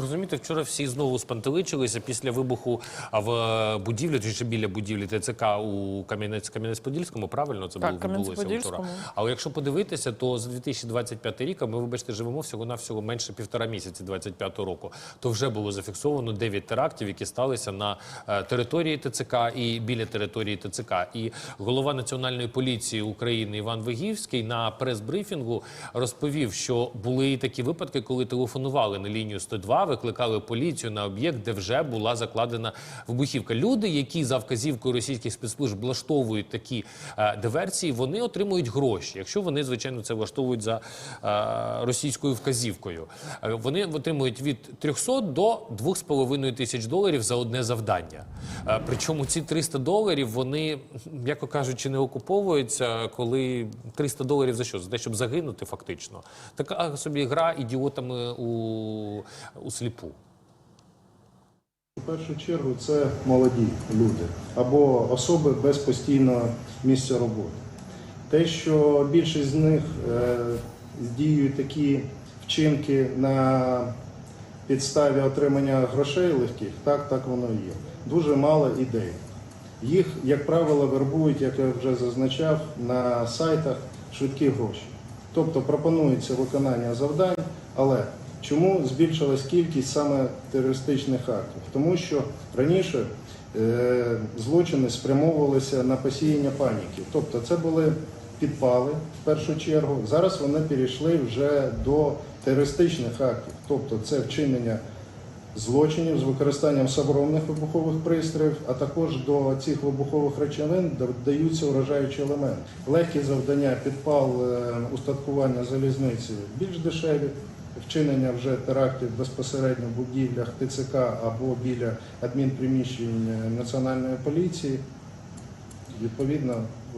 Розумієте, вчора всі знову спантеличилися після вибуху в е, будівлі, чи ще біля будівлі ТЦК у Кам'янець Кам'янець-Подільському. Правильно це Так, було відбулося вчора. Але якщо подивитися, то з 2025 рік, а ми, вибачте, живемо всього навсього менше півтора місяці 25 року, то вже було зафіксовано 9 терактів, які сталися на е, території ТЦК і біля території ТЦК. І голова національної поліції України Іван Вигівський на прес-брифінгу розповів, що були і такі випадки, коли телефонували на лінію 102, викликали поліцію на об'єкт, де вже була закладена вибухівка. Люди, які за вказівкою російських спецслужб влаштовують такі е, диверсії, вони отримують гроші. Якщо вони, звичайно, це влаштовують за е, російською вказівкою, Е, вони отримують від 300 до 2,5 тисяч доларів за одне завдання. Е, причому ці 300 доларів вони, м'яко кажучи, не окуповуються, коли 300 доларів за що? За те, щоб загинути, фактично. Така собі гра ідіотами у, у сліпу. У першу чергу це молоді люди або особи без постійного місця роботи. Те, що більшість з них е, здіюють такі вчинки на підставі отримання грошей легких, так, так воно є. Дуже мало ідей. Їх, як правило, вербують, як я вже зазначав, на сайтах швидкі гроші. Тобто пропонується виконання завдань, але чому збільшилась кількість саме терористичних актів? Тому що раніше е, злочини спрямовувалися на посіяння паніки. Тобто це були підпали в першу чергу. Зараз вони перейшли вже до терористичних актів, тобто це вчинення злочинів з використанням саморобних вибухових пристроїв, а також до цих вибухових речовин додаються уражаючі елементи. Легкі завдання, підпал е, устаткування залізниці більш дешеві. Вчинення вже терактів безпосередньо в будівлях ТЦК або біля адмінприміщень е, національної поліції. Відповідно,